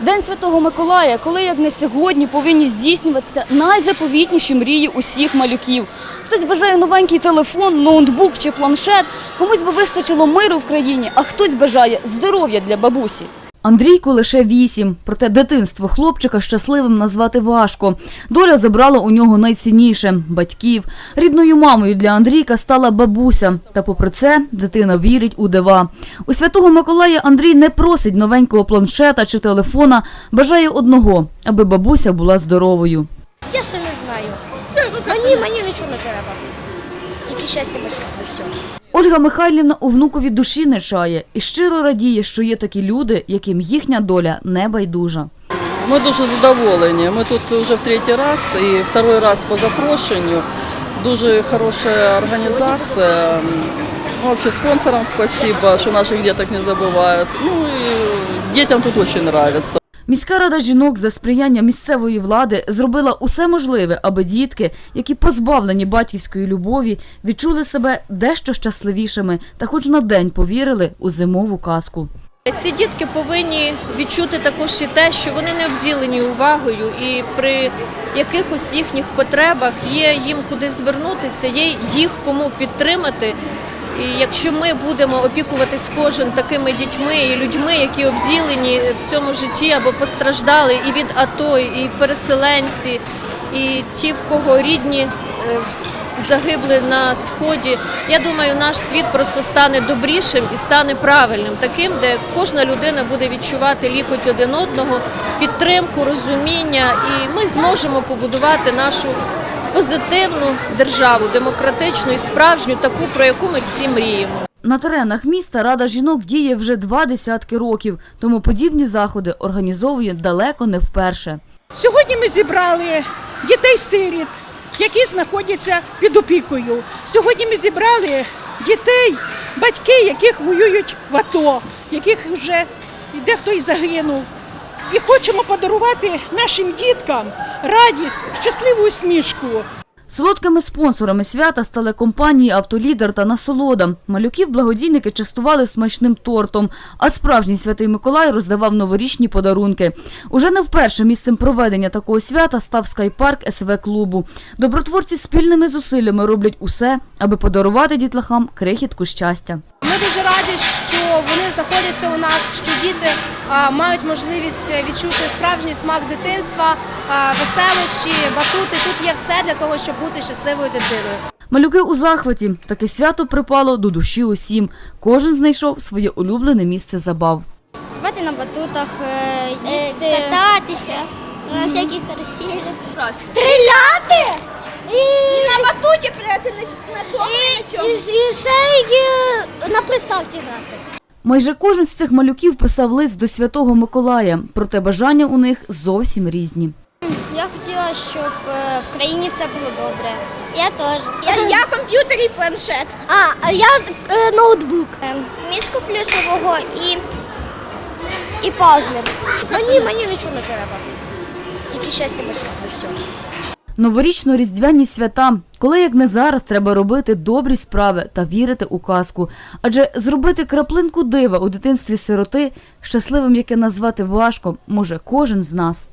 День Святого Миколая, коли як не сьогодні повинні здійснюватися найзаповітніші мрії усіх малюків. Хтось бажає новенький телефон, ноутбук чи планшет, комусь би вистачило миру в країні, а хтось бажає здоров'я для бабусі. Андрійку лише вісім, проте дитинство хлопчика щасливим назвати важко. Доля забрала у нього найцінніше – батьків. Рідною мамою для Андрійка стала бабуся. Та попри це дитина вірить у дива. У Святого Миколая Андрій не просить новенького планшета чи телефона, бажає одного – аби бабуся була здоровою. Я ще не знаю. Мені, мені нічого не треба. Тільки щастя батькам і. Ольга Михайлівна у внукові душі не чає і щиро радіє, що є такі люди, яким їхня доля не байдужа. Ми дуже задоволені. Ми тут вже в третій раз і второй раз по запрошенню. Дуже хороша організація. Ну, вообще спонсорам спасибо, що наших діток не забувають. Ну і дітям тут дуже подобається. Міська рада жінок за сприяння місцевої влади зробила усе можливе, аби дітки, які позбавлені батьківської любові, відчули себе дещо щасливішими та хоч на день повірили у зимову казку. Ці дітки повинні відчути також і те, що вони не обділені увагою, і при якихось їхніх потребах є їм куди звернутися, є їх кому підтримати. І якщо ми будемо опікуватись кожен такими дітьми і людьми, які обділені в цьому житті або постраждали і від АТО, і переселенці, і ті, в кого рідні е, загибли на сході. Я думаю, наш світ просто стане добрішим і стане правильним, таким, де кожна людина буде відчувати лікоть один одного, підтримку, розуміння, і ми зможемо побудувати нашу позитивну державу, демократичну і справжню, таку, про яку ми всі мріємо. На теренах міста Рада жінок діє вже два десятки років, тому подібні заходи організовує далеко не вперше. Сьогодні ми зібрали дітей-сиріт, які знаходяться під опікою. Сьогодні ми зібрали дітей, батьки, яких воюють в АТО, яких вже дехто і загинув. І хочемо подарувати нашим діткам радість, щасливу усмішку. Солодкими спонсорами свята стали компанії «Автолідер» та «Насолода». Малюків благодійники частували смачним тортом, а справжній Святий Миколай роздавав новорічні подарунки. Уже не вперше місцем проведення такого свята став скайпарк СВ-клубу. Добротворці спільними зусиллями роблять усе, аби подарувати дітлахам крихітку щастя. Ми дуже раді, що вони знаходяться у нас, що діти мають можливість відчути справжній смак дитинства, а, веселощі, батути. Тут є все для того, щоб бути щасливою дитиною. Малюки у захваті. Таке свято припало до душі усім. Кожен знайшов своє улюблене місце забав. Стрибати на батутах, їсти. кататися на всяких каруселях. Стріляти! І, на батуті пряти на, на і, і, і ще й на приставці грати. Майже кожен з цих малюків писав лист до Святого Миколая, проте бажання у них зовсім різні. Я хотіла, щоб е, в країні все було добре. Я теж. Я, я комп'ютер і планшет. А, а я е, ноутбук. Мішку плюшевого і, і пазли. Мені, мені нічого не треба. Тільки щастя батькам і все. Новорічно-різдвяні свята, коли як не зараз треба робити добрі справи та вірити у казку. Адже зробити краплинку дива у дитинстві сироти, щасливим яке назвати важко, може кожен з нас.